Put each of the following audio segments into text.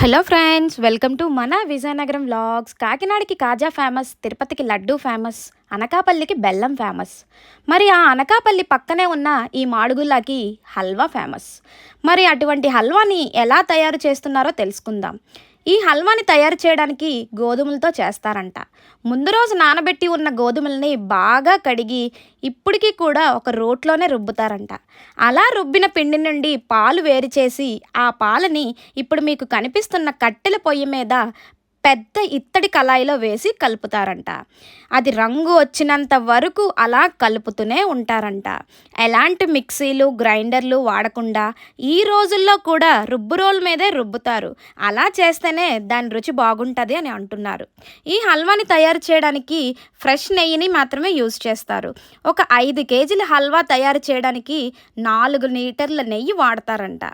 Hello friends welcome to మన Vizianagaram vlogs. కాకినాడకి కాజా famous తిరుపతికి లడ్డు ఫేమస్ అనకాపల్లికి బెల్లం ఫేమస్. మరి ఆ అనకాపల్లి పక్కనే ఉన్న ఈ మాడుగుల్లాకి హల్వా ఫేమస్. మరి అటువంటి హల్వాని ఎలా తయారు చేస్తున్నారో తెలుసుకుందాం. ఈ హల్వాని తయారు చేయడానికి గోధుమలతో చేస్తారంట. ముందు రోజు నానబెట్టి ఉన్న గోధుమల్ని బాగా కడిగి ఇప్పటికీ కూడా ఒక రోట్లోనే రుబ్బుతారంట. అలా రుబ్బిన పిండి నుండి పాలు వేరు చేసి ఆ పాలని ఇప్పుడు మీకు కనిపిస్తున్న కట్టెల పొయ్యి మీద పెద్ద ఇత్తడి కళాయిలో వేసి కలుపుతారంట. అది రంగు వచ్చినంత వరకు అలా కలుపుతూనే ఉంటారంట. ఎలాంటి మిక్సీలు గ్రైండర్లు వాడకుండా ఈ రోజుల్లో కూడా రుబ్బు రోల్ మీదే రుబ్బుతారు. అలా చేస్తేనే దాని రుచి బాగుంటుంది అని అంటున్నారు. ఈ హల్వాని తయారు చేయడానికి ఫ్రెష్ నెయ్యిని మాత్రమే యూజ్ చేస్తారు. ఒక ఐదు కేజీల హల్వా తయారు చేయడానికి నాలుగు లీటర్ల నెయ్యి వాడతారంట.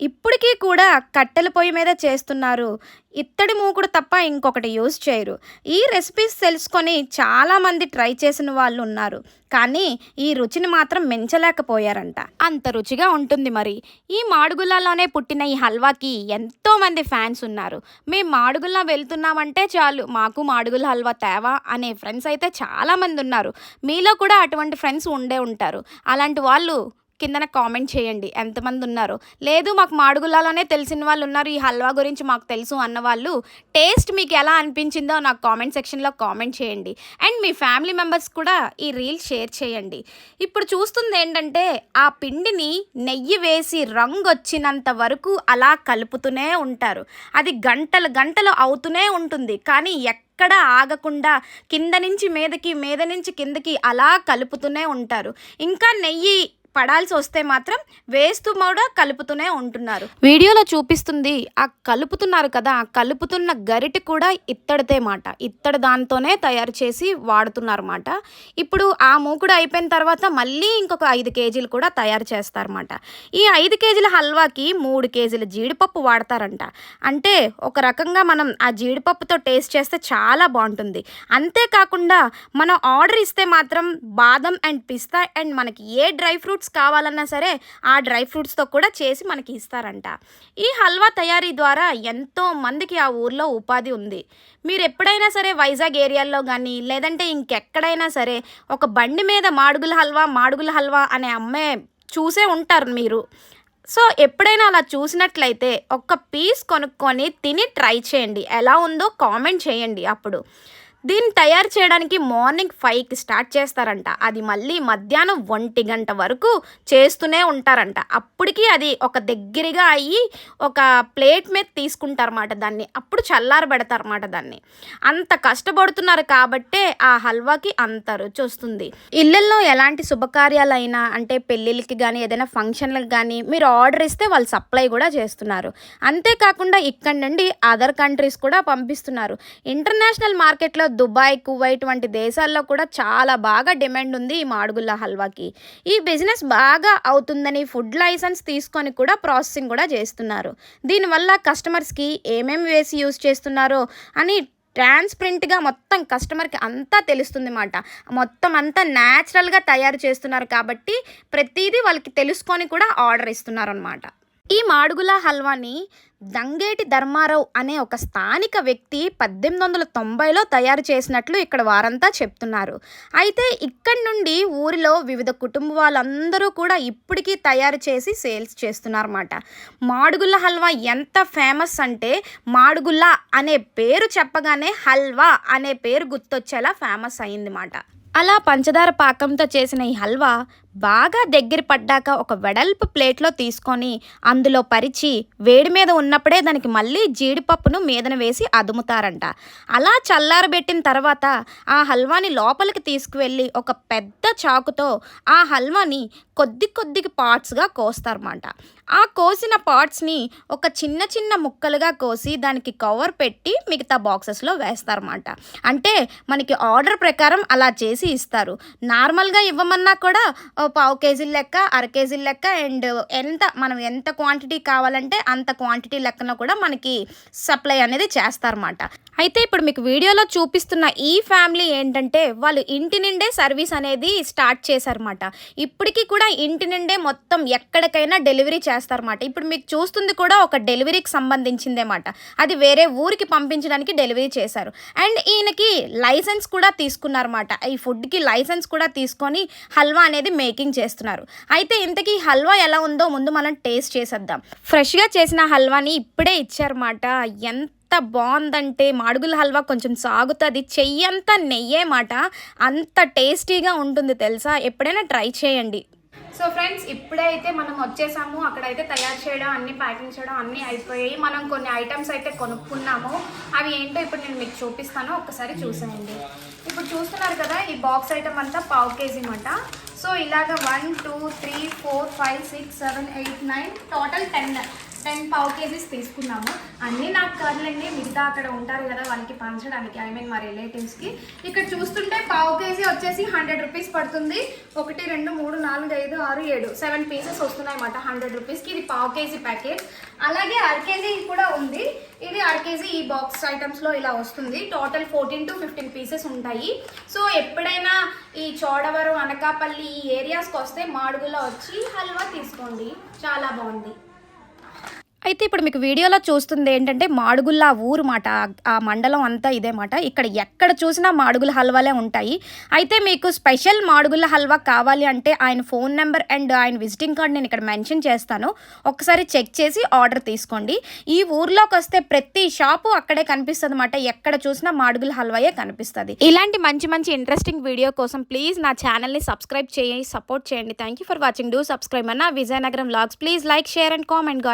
ఇప్పటికీ కూడా కట్టెల పొయ్యి మీద చేస్తున్నారు ఇత్తడి మూకుడు తప్ప ఇంకొకటి యూజ్ చేయరు. ఈ రెసిపీస్ తెలుసుకొని చాలామంది ట్రై చేసిన వాళ్ళు ఉన్నారు. కానీ ఈ రుచిని మాత్రం మెంచలేకపోయారంట. అంత రుచిగా ఉంటుంది మరి. ఈ మాడుగుల్లాలోనే పుట్టిన ఈ హల్వాకి ఎంతోమంది ఫ్యాన్స్ ఉన్నారు. మేము మాడుగుల్లా వెళ్తున్నామంటే చాలు మాకు మాడుగుల హల్వా తేవా అనే ఫ్రెండ్స్ అయితే చాలామంది ఉన్నారు. మీలో కూడా అటువంటి ఫ్రెండ్స్ ఉండే ఉంటారు. అలాంటి వాళ్ళు కిందన కామెంట్ చేయండి. ఎంతమంది ఉన్నారో లేదు మాకు మాడుగులాలోనే తెలిసిన వాళ్ళు ఉన్నారు ఈ హల్వా గురించి మాకు తెలుసు అన్న వాళ్ళు టేస్ట్ మీకు ఎలా అనిపించిందో నాకు కామెంట్ సెక్షన్లో కామెంట్ చేయండి. అండ్ మీ ఫ్యామిలీ మెంబర్స్ కూడా ఈ రీల్ షేర్ చేయండి. ఇప్పుడు చూస్తుంది ఏంటంటే ఆ పిండిని నెయ్యి వేసి రంగు వచ్చినంత వరకు అలా కలుపుతూనే ఉంటారు. అది గంటలు గంటలు అవుతూనే ఉంటుంది. కానీ ఎక్కడ ఆగకుండా కింద నుంచి మీదకి మీద నుంచి కిందకి అలా కలుపుతూనే ఉంటారు. ఇంకా నెయ్యి పడాల్సి వస్తే మాత్రం వేస్తూ కూడా కలుపుతూనే ఉంటున్నారు. వీడియోలో చూపిస్తుంది ఆ కలుపుతున్నారు కదా ఆ కలుపుతున్న గరిటె కూడా ఇత్తడితే మాట. ఇత్తడి దాంతోనే తయారు చేసి వాడుతున్నారు మాట. ఇప్పుడు ఆ మూకుడు అయిపోయిన తర్వాత మళ్ళీ ఇంకొక ఐదు కేజీలు కూడా తయారు చేస్తారన్నమాట ఈ ఐదు కేజీల హల్వాకి మూడు కేజీల జీడిపప్పు వాడతారంట. అంటే ఒక రకంగా మనం ఆ జీడిపప్పుతో టేస్ట్ చేస్తే చాలా బాగుంటుంది. అంతేకాకుండా మనం ఆర్డర్ ఇస్తే మాత్రం బాదం అండ్ పిస్తా అండ్ మనకి ఏ డ్రై ఫ్రూట్ ఫ్రూట్స్ కావాలన్నా సరే ఆ డ్రై ఫ్రూట్స్తో కూడా చేసి మనకి ఇస్తారంట. ఈ హల్వా తయారీ ద్వారా ఎంతో మందికి ఆ ఊర్లో ఉపాధి ఉంది. మీరు ఎప్పుడైనా సరే వైజాగ్ ఏరియాల్లో కానీ లేదంటే ఇంకెక్కడైనా సరే ఒక బండి మీద మాడుగుల హల్వా మాడుగుల హల్వా అనే అమ్మే చూసే ఉంటారు మీరు. సో ఎప్పుడైనా అలా చూసినట్లయితే ఒక్క పీస్ కొనుక్కొని తిని ట్రై చేయండి. ఎలా ఉందో కామెంట్ చేయండి అప్పుడు. దీన్ని తయారు చేయడానికి మార్నింగ్ ఫైవ్కి స్టార్ట్ చేస్తారంట. అది మళ్ళీ మధ్యాహ్నం ఒంటి గంట వరకు చేస్తూనే ఉంటారంట. అప్పటికి అది ఒక దగ్గరగా అయ్యి ఒక ప్లేట్ మీద తీసుకుంటారన్నమాట దాన్ని. అప్పుడు చల్లారబెడతారన్నమాట దాన్ని. అంత కష్టపడుతున్నారు కాబట్టే ఆ హల్వాకి అంత రుచి వస్తుంది. ఇళ్ళల్లో ఎలాంటి శుభకార్యాలైనా అంటే పెళ్ళిళ్ళకి కానీ ఏదైనా ఫంక్షన్లకు కానీ మీరు ఆర్డర్ ఇస్తే వాళ్ళు సప్లై కూడా చేస్తున్నారు. అంతేకాకుండా ఇక్కడ నుండి అదర్ కంట్రీస్ కూడా పంపిస్తున్నారు. ఇంటర్నేషనల్ మార్కెట్లో దుబాయ్ కువైట్ వంటి దేశాల్లో కూడా చాలా బాగా డిమాండ్ ఉంది ఈ మాడుగుల్ల హల్వాకి. ఈ బిజినెస్ బాగా అవుతుందని ఫుడ్ లైసెన్స్ తీసుకొని కూడా ప్రాసెసింగ్ కూడా చేస్తున్నారు. దీనివల్ల కస్టమర్స్కి ఏమేమి వేసి యూస్ చేస్తున్నారో అని ట్రాన్స్పరెంట్గా మొత్తం కస్టమర్కి అంతా తెలుస్తుంది మాట మొత్తం అంతా న్యాచురల్గా తయారు చేస్తున్నారు కాబట్టి ప్రతిదీ వాళ్ళకి తెలుసుకొని కూడా ఆర్డర్ ఇస్తున్నారు అనమాట ఈ మాడుగుల హల్వాని దంగేటి ధర్మారావు అనే ఒక స్థానిక వ్యక్తి పద్దెనిమిది వందల తొంభైలో తయారు చేసినట్లు ఇక్కడ వారంతా చెప్తున్నారు. అయితే ఇక్కడి నుండి ఊరిలో వివిధ కుటుంబ వాళ్ళందరూ కూడా ఇప్పటికీ తయారు చేసి సేల్స్ చేస్తున్నారన్నమాట. మాడుగుల్ల హల్వా ఎంత ఫేమస్ అంటే మాడుగుల్ల అనే పేరు చెప్పగానే హల్వా అనే పేరు గుర్తొచ్చేలా ఫేమస్ అయిందన్నమాట. అలా పంచదార పాకంతో చేసిన ఈ హల్వా బాగా దగ్గర పడ్డాక ఒక వెడల్పు ప్లేట్లో తీసుకొని అందులో పరిచి వేడి మీద ఉన్నప్పుడే దానికి మళ్ళీ జీడిపప్పును మీదన వేసి అదుముతారంట. అలా చల్లారబెట్టిన తర్వాత ఆ హల్వాని లోపలికి తీసుకువెళ్ళి ఒక పెద్ద చాకుతో ఆ హల్వాని కొద్ది కొద్దిగా పార్ట్స్గా కోస్తారన్నమాట ఆ కోసిన పార్ట్స్ని ఒక చిన్న చిన్న ముక్కలుగా కోసి దానికి కవర్ పెట్టి మిగతా బాక్సెస్లో వేస్తారన్నమాట అంటే మనకి ఆర్డర్ ప్రకారం అలా చేసి ఇస్తారు. నార్మల్గా ఇవ్వమన్నా కూడా పావు కేజీల లెక్క అర కేజీల లెక్క అండ్ ఎంత మనం ఎంత క్వాంటిటీ కావాలంటే అంత క్వాంటిటీ లెక్కన కూడా మనకి సప్లై అనేది చేస్తారన్నమాట. అయితే ఇప్పుడు మీకు వీడియోలో చూపిస్తున్న ఈ ఫ్యామిలీ ఏంటంటే వాళ్ళు ఇంటి నుండే సర్వీస్ అనేది స్టార్ట్ చేశారన్నమాట. ఇప్పటికీ కూడా ఇంటి నుండే మొత్తం ఎక్కడికైనా డెలివరీ చేస్తారన్నమాట. ఇప్పుడు మీకు చూస్తుంది కూడా ఒక డెలివరీకి సంబంధించిందేమాట. అది వేరే ఊరికి పంపించడానికి డెలివరీ చేశారు. అండ్ ఈయనకి లైసెన్స్ కూడా తీసుకున్నారన్నమాట. ఈ ఫుడ్కి లైసెన్స్ కూడా తీసుకొని హల్వా అనేది మేకింగ్ చేస్తున్నారు. అయితే ఇంతకీ హల్వా ఎలా ఉందో ముందు మనం టేస్ట్ చేసేద్దాం. ఫ్రెష్గా చేసిన హల్వాని ఇప్పుడే ఇచ్చారన్నమాట. ఎంత ఎంత బాగుందంటే మాడుగుల హల్వా కొంచెం సాగుతుంది చెయ్యంతా నెయ్యే మాట. అంత టేస్టీగా ఉంటుంది తెలుసా? ఎప్పుడైనా ట్రై చేయండి. సో ఫ్రెండ్స్ ఇప్పుడే అయితే మనం వచ్చేసాము. అక్కడైతే తయారు చేయడం అన్ని ప్యాకింగ్ చేయడం అన్నీ అయిపోయాయి. మనం కొన్ని ఐటమ్స్ అయితే కొనుక్కున్నాము. అవి ఏంటో ఇప్పుడు నేను మీకు చూపిస్తాను. ఒక్కసారి చూసేయండి. ఇప్పుడు చూస్తున్నారు కదా ఈ బాక్స్ ఐటమ్ అంతా పావు కేజీ మాట. సో ఇలాగ one two three four five six seven eight nine total ten ten పావు కేజీస్ తీసుకున్నాము. అన్నీ నాకు కాదులేండి మిగతా అక్కడ ఉంటారు కదా వాళ్ళకి పంచడానికి ఐ మీన్ మా రిలేటివ్స్కి ఇక్కడ చూస్తుంటే పావు కేజీ వచ్చేసి హండ్రెడ్ రూపీస్ పడుతుంది. ఒకటి రెండు మూడు నాలుగు ఐదు ఆరు ఏడు సెవెన్ పీసెస్ వస్తున్నాయి అన్నమాట హండ్రెడ్ రూపీస్కి ఇది పావు కేజీ ప్యాకెట్ అలాగే అర కేజీ కూడా ఉంది. ఇది అర కేజీ ఈ బాక్స్ ఐటమ్స్లో ఇలా వస్తుంది. Total fourteen to fifteen pieces ఉంటాయి. సో ఎప్పుడైనా ఈ చోడవరం అనకాపల్లి ఈ ఏరియాస్కి వస్తే మాడుగులో వచ్చి హల్వా తీసుకోండి. చాలా బాగుంది. అయితే ఇప్పుడు మీకు వీడియోలో చూస్తుంది ఏంటంటే మాడుగుల్ల ఊరు మాట ఆ మండలం అంతా ఇదే మాట. ఇక్కడ ఎక్కడ చూసినా మాడుగుల హల్వాలే ఉంటాయి. అయితే మీకు స్పెషల్ మాడుగుల హల్వా కావాలి అంటే ఆయన ఫోన్ నెంబర్ అండ్ ఆయన విజిటింగ్ కార్డ్ నేను ఇక్కడ మెన్షన్ చేస్తాను. ఒకసారి చెక్ చేసి ఆర్డర్ తీసుకోండి. ఈ ఊర్లోకి వస్తే ప్రతి షాపు అక్కడే కనిపిస్తుంది అనమాట ఎక్కడ చూసినా మాడుగుల హల్వాయే కనిపిస్తుంది. ఇలాంటి మంచి మంచి ఇంట్రెస్టింగ్ వీడియో కోసం ప్లీజ్ నా ఛానల్ని సబ్స్క్రైబ్ చేయండి సపోర్ట్ చేయండి. Thank you for watching do subscribe అన్న Vizianagaram vlogs please like share and comment